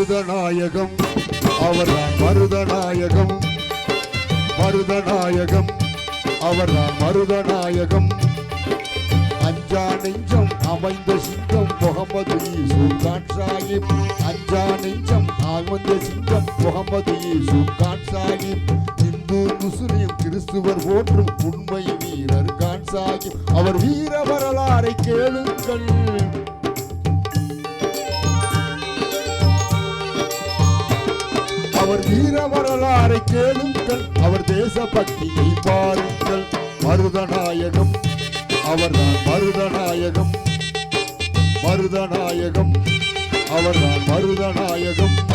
மருதநாயகம். அவர்தான் மருதநாயகம். மருதநாயகம். அவர்தான் மருதநாயகம். அஞ்சா நெஞ்சம் அமைந்த சிங்கம் முகமது சுல்தான் சாஹிப். அஞ்சா நெஞ்சம் அமைந்த சிங்கம் முகமது சுல்தான் சாஹிப். இந்து முஸ்லிம் கிறிஸ்துவர் போற்றும் உண்மை வீரர் கான் சாஹிப். அவர் வீர வரலாறை கேளுங்கள். அவர் வீர வரலாறை கேளுங்கள். அவர் தேசபக்தியை பாருங்கள். மருதநாயகம். அவர்தான் மருதநாயகம். மருதநாயகம். அவர்தான் மருதநாயகம்.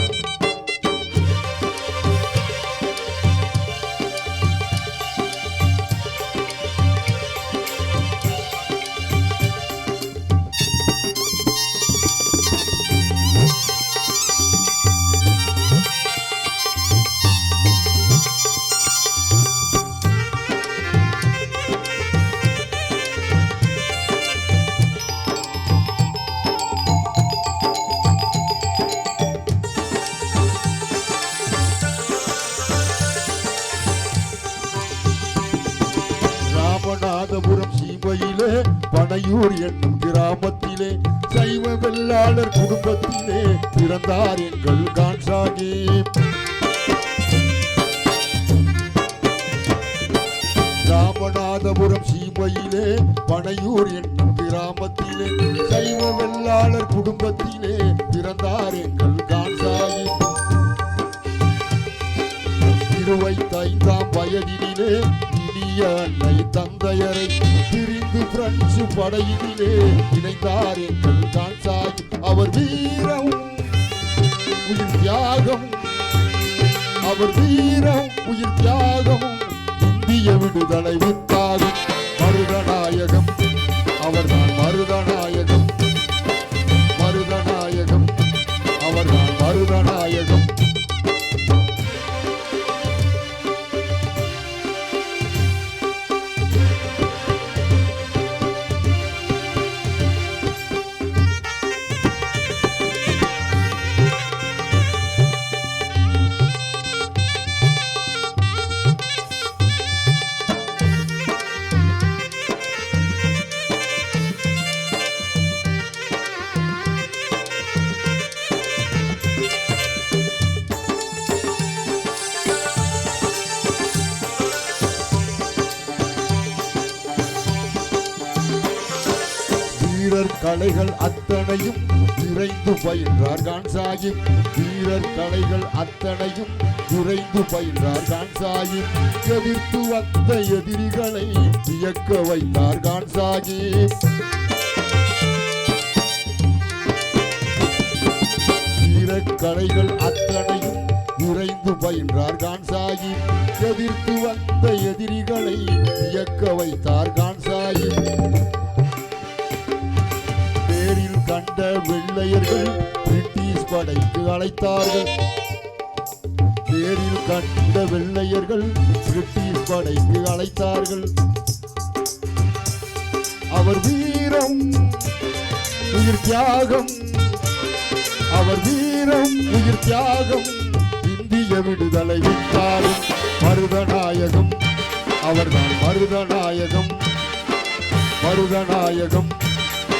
பனையூர் என்னும் கிராமத்திலே சைவ வெள்ளாளர் குடும்பத்திலே பிறந்தார் எங்கள் கான் சாஹிப். ராமநாதபுரம் சீமையிலே பனையூர் என்னும் கிராமத்திலே சைவ வெள்ளாளர் குடும்பத்திலே பிறந்தார் எங்கள் கான் சாஹிப். இருபத்தைந்தாம் வயதிலே இனிய அன்னை தந்தையரை பிரிந்து பிரெஞ்சு படையிலே இணைந்தார் எங்கள் தான் சாஹிப் அவர் வீரம் உயிர் தியாகம் அவர் வீரம் உயிர் தியாகம் இந்திய விடுதலை வித்தாகும் மருதநாயகம் அவர் தான் மருதநாயகம் வீரர் கலைகள் அத்தனையும் விரைந்து பயின்றார் கான் சாஹிப். வீரர் கலைகள் அத்தனையும் விரைந்து பயின்றார் கான் சாஹிப். எதிர்த்து வந்த எதிரிகளை இயக்க வைத்தார் கான் சாஹிப். வீரக் கலைகள் அத்தனையும் விரைந்து பயின்றார் கான் சாஹிப். எதிர்த்து வந்த எதிரிகளை இயக்க வைத்தார் கான் சாஹிப். படைக்கு அழைத்தார்கள். பேரில் கண்ட வெள்ளையர்கள் பிரிட்டிஷ் படைக்கு அழைத்தார்கள். அவர் வீரம் உயிர் தியாகம். அவர் வீரம் உயிர் தியாகம். இந்திய விடுதலை விட்டாலும் மருதநாயகம். அவர்தான் மருதநாயகம். மருதநாயகம்.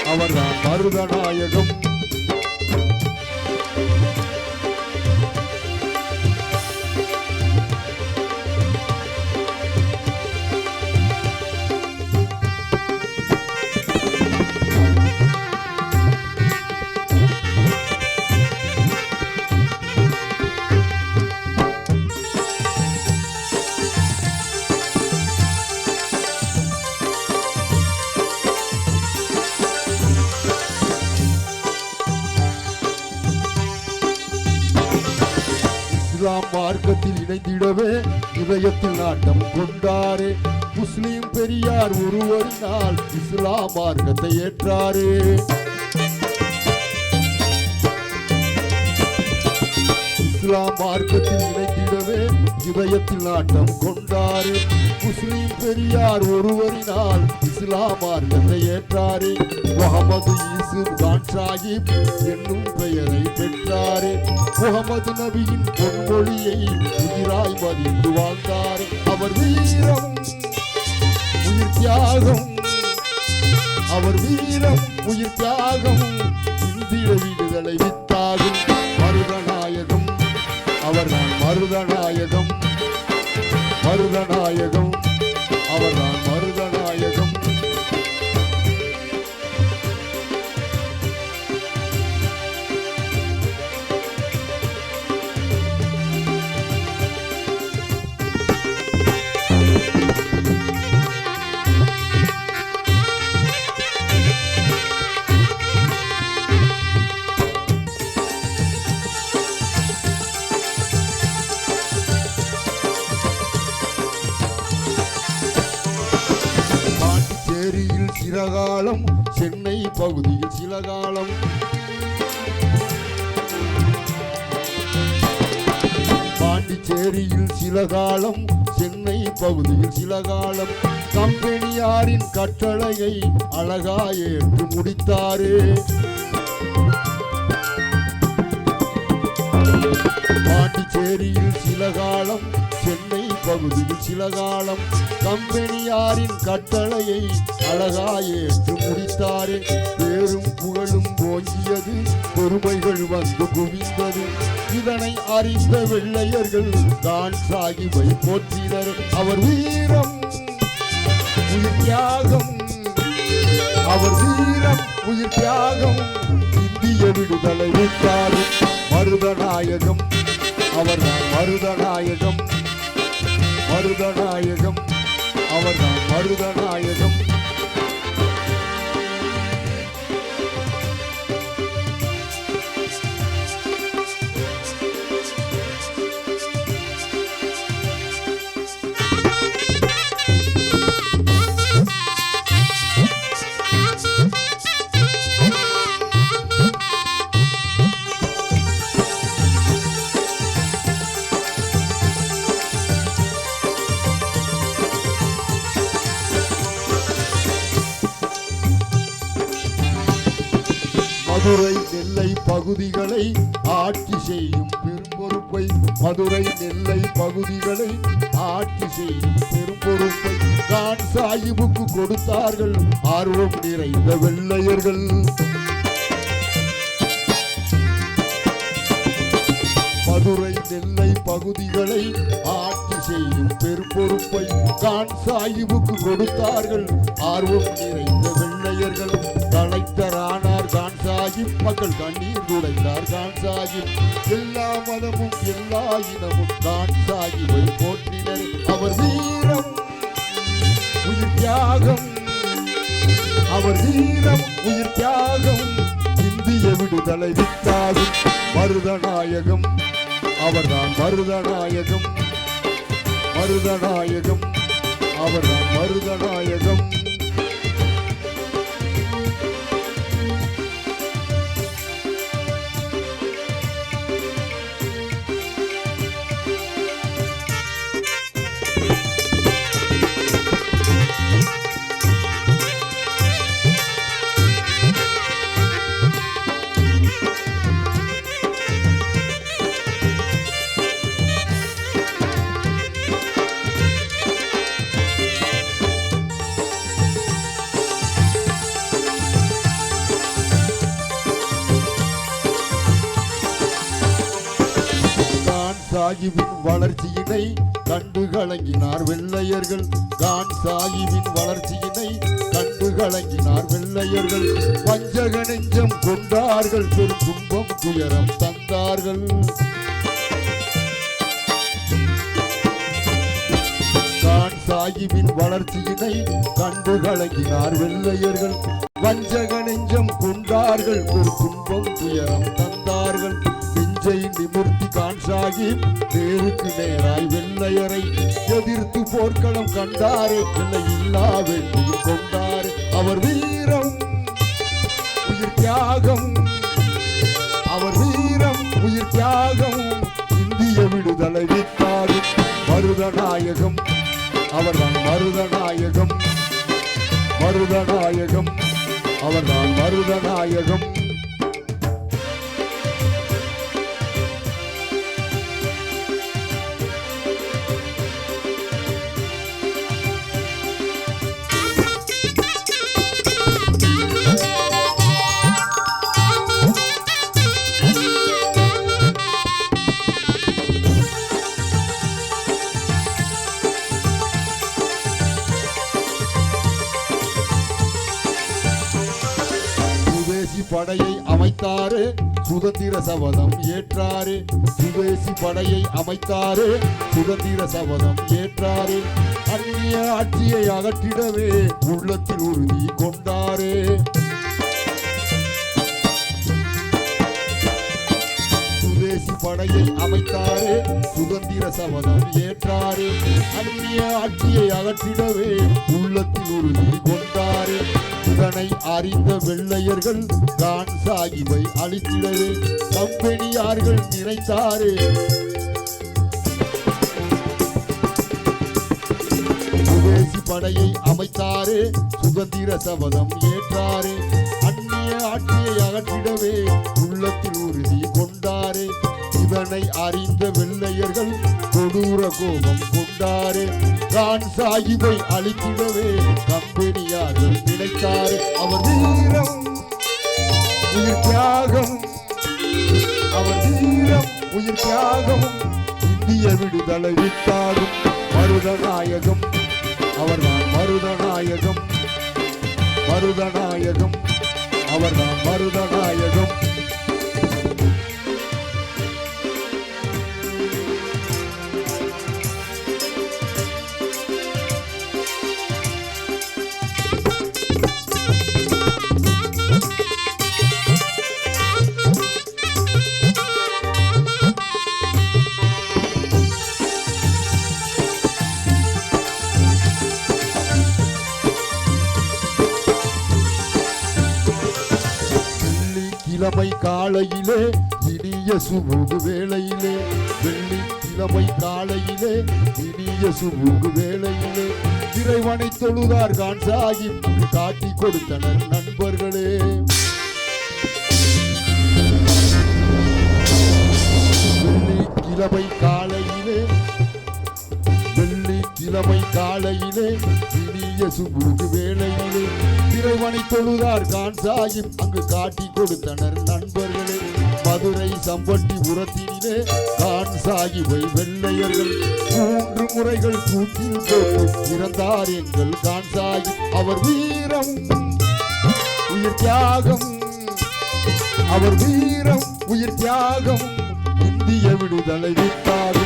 அவர்தான் மருதநாயகம். இஸ்லாம் மார்க்கத்தில் இணைந்திடவே இதயத்தில் நாட்டம் கொண்டாரே. முஸ்லீம் பெரியார் ஒருவரினால் இஸ்லாம் மார்க்கத்தை ஏற்றாரே. இஸ்லாம் மார்க்கத்தில் இணைந்திடவே இதயத்தில் நாட்டம் கொண்டாரு. முஸ்லிம் பெரியார் ஒருவரினால் இஸ்லாமார் என்னை ஏற்றாரு. முகமது யூசுப் கான் சாஹிப் என்னும் பெயரை பெற்றாரு. முகமது நபியின் பொன்மொழியை உயிராய் மதித்து வாழ்ந்தார். அவர் வீரம் உயிர் தியாகம். அவர் வீரம் உயிர் தியாகம் இந்திய விடுதலை வித்தாகும். மருதநாயகம் அவர் அவர்தான் மருதநாயகம். மருதநாயகம் அவர்தான் காலம் பாண்டிச்சேரியில் சில காலம் சென்னை பகுதியில் சில காலம் கம்பெனியாரின் கட்டளையை அழகா ஏற்று முடித்தாரே. பாண்டிச்சேரியில் சில காலம் பகுதியில் சில காலம் கம்பெனியாரின் கட்டளையை அழகா ஏற்று முடித்தாரே. பேரும் புகழும் ஓங்கியது பெருமைகள் வந்து குவிந்தது. இதனை அறிந்த வெள்ளையர்கள் தான் சாகிபை போற்றினர். அவர் வீரம் உயிர் தியாகம். அவர் வீரம் உயிர் தியாகம். இந்திய விடுதலை விட்டாரும் மருதநாயகம் அவர் மருதநாயகம். மருதநாயகம். அவர்தான் மருதநாயகம். பகுதிகளை ஆட்சி செய்யும் பெரும்பொறுப்பை மதுரை நெல்லை பகுதிகளை ஆட்சி செய்யும் பெரும்பொறுப்பை தான் சாஹிபுக்கு கொடுத்தார்கள். ஆர்வம் நிறைந்த வெள்ளையர்கள். மதுரை நெல்லை பகுதிகளை ஆட்சி செய்யும் பெரும் தான் சாஹிபுக்கு கொடுத்தார்கள். ஆர்வம் நிறைந்த வெள்ளையர்கள். கலெக்டர் சாஹிப் மக்கள் கண்ணீர் துடைத்தார் கான் சாஹிப் எல்லா மதமும் எல்லா இனமும் கான் சாஹிப்பை போற்றினர். அவர் வீரம் உயிர் தியாகம். அவர் வீரம் உயிர் தியாகம். இந்திய விடுதலை வித்தாகும் மருதநாயகம் அவர்தான் மருதநாயகம். மருதநாயகம் அவர்தான் மருதநாயகம். சாஹிபின் வளர்ச்சியினை கண்டு கலங்கினார் வெள்ளையர்கள். கான் சாஹிபின் வளர்ச்சியினை கண்டு கலங்கினார் வெள்ளையர்கள். வஞ்சக நெஞ்சம் கொண்டார்கள் பெரும் துன்பம் துயரம் தந்தார்கள். கான் சாஹிபின் வளர்ச்சியினை கண்டு கலங்கினார் வெள்ளையர்கள். வஞ்சக நெஞ்சம் கொண்டார்கள் ஒரு துன்பம் துயரம் தந்தார்கள். நெஞ்சை நிமிர்த்தி கான் சாஹிப் நேருக்கு நேராய் வெள்ளையரை எதிர்த்து போர்க்களம் கண்டாரே இல்லை இல்லா வெற்றியும் கொண்டாரே. அவர் வீரம் உயிர் தியாகம். அவர் வீரம் உயிர் தியாகம். இந்திய விடுதலை வித்தாரும் மருதநாயகம். அவர்தான் மருதநாயகம். மருதநாயகம். அவர்தான் மருதநாயகம். சுதந்திர சபதம் ஏற்றாரே. சுதேசி படையை அமைத்தாரே. சுதந்திர சபதம் ஏற்றாரே. அந்நிய ஆட்சியை அகற்றிடவே உள்ளத்தில் உறுதி கொண்டாரு. சுதேசி படையை அமைத்தாரே. சுதந்திர சபதம் ஏற்றாரே. அந்நிய ஆட்சியை அகற்றிடவே உள்ளத்தில் உறுதி கொண்டாரு. இதனை அறிந்த வெள்ளையர்கள் கான் சாகிபை அழித்திடவே. கம்பெனியார்கள் நினைத்தாரே. சுதேசி படையை அமைத்தாரு. சுதந்திர சபதம் ஏற்றாரே. அந்நிய ஆட்சியை அகற்றிடவே உள்ளத்தில் உறுதி கொண்டாரு. இதனை அறிந்த வெள்ளையர்கள் கொடூர கோபம் கொண்டாரே. கான் சாகிபை அழித்திடவே கம்பெனியார்கள் நினைத்தாரு. அவர் வீரம் உயிர் தியாகம். அவர் வீரம் உயிர் தியாகம். இந்திய விடுதலை வித்தாகும் மருதநாயகம். அவர்தான் மருதநாயகம். மருதநாயகம். அவர்தான் மருதநாயகம். வெள்ளிக்கிழமை காலையிலே இனிய சுமுகு வேளையிலே. வெள்ளிக்கிழமை காலையிலே இனிய சுமுகு வேளையிலே. இறைவனை தொழுதார் கான் சாகிப் காட்டி கொடுத்தனர் நண்பர்களே. வெள்ளி கிழமை காலையிலே வெள்ளி கிழமை காலையிலே இனிய சுமுகு வேளையிலே. இறைவனை தொழுதார் கான் சாஹிப் அங்கு காட்டி கொடுத்தனர் நண்பர்களே. மதுரை சம்பட்டி உரத்தினிலே கான் சாகிபை வெள்ளையர்கள். மூன்று முறைகள் கூட்டில் போட்டு இறந்தார் எங்கள் கான் சாஹிப் அவர் வீரம் உயிர் தியாகம். அவர் வீரம் உயிர் தியாகம். இந்திய விடுதலை விட்டார்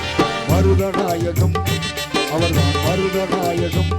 மருதநாயகம். அவர்தான் மருதநாயகம்.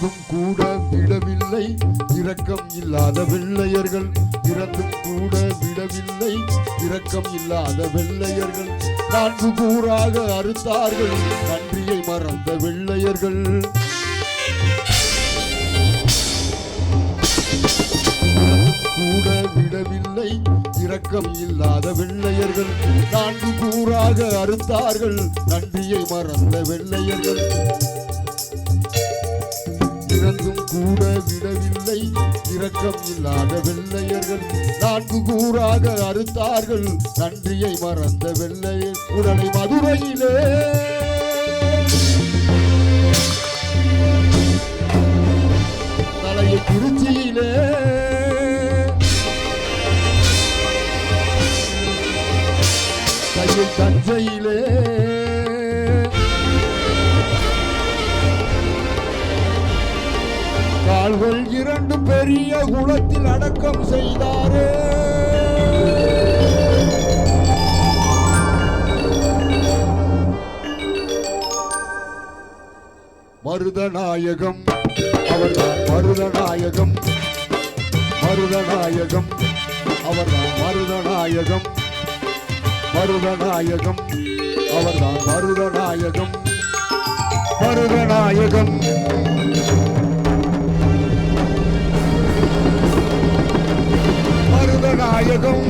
பிறந்தும் கூட விடவில்லை. இரக்கம் இல்லாத வெள்ளையர்கள் பிறந்தும் கூட விடவில்லை. இரக்கம் இல்லாத வெள்ளையர்கள் நான்கு கூறாக அறுத்தார்கள். நன்றியை மறந்த வெள்ளையர்கள். கூட விடவில்லை. இரக்கம் இல்லாத வெள்ளையர்கள் நான்கு கூறாக அறுத்தார்கள். நன்றியை மறந்த வெள்ளையர்கள். இறந்தும் கூட விடவில்லை. இரக்கம் இல்லாத வெள்ளையர்கள் நான்கு கூறாக அறுத்தார்கள். நன்றியை மறந்த வெள்ளையர் உடலை மதுரையிலே. தலையை திருச்சியிலே. கையை தஞ்சையிலே. கால்கள் இரண்டு பெரிய குளத்தில் அடக்கம் செய்தாரே. மருதநாயகம் அவர்தான் மருதநாயகம். மருதநாயகம் அவர்தான் மருதநாயகம். மருதநாயகம் அவர்தான் மருதநாயகம். மருதநாயகம் மருதநாயகம்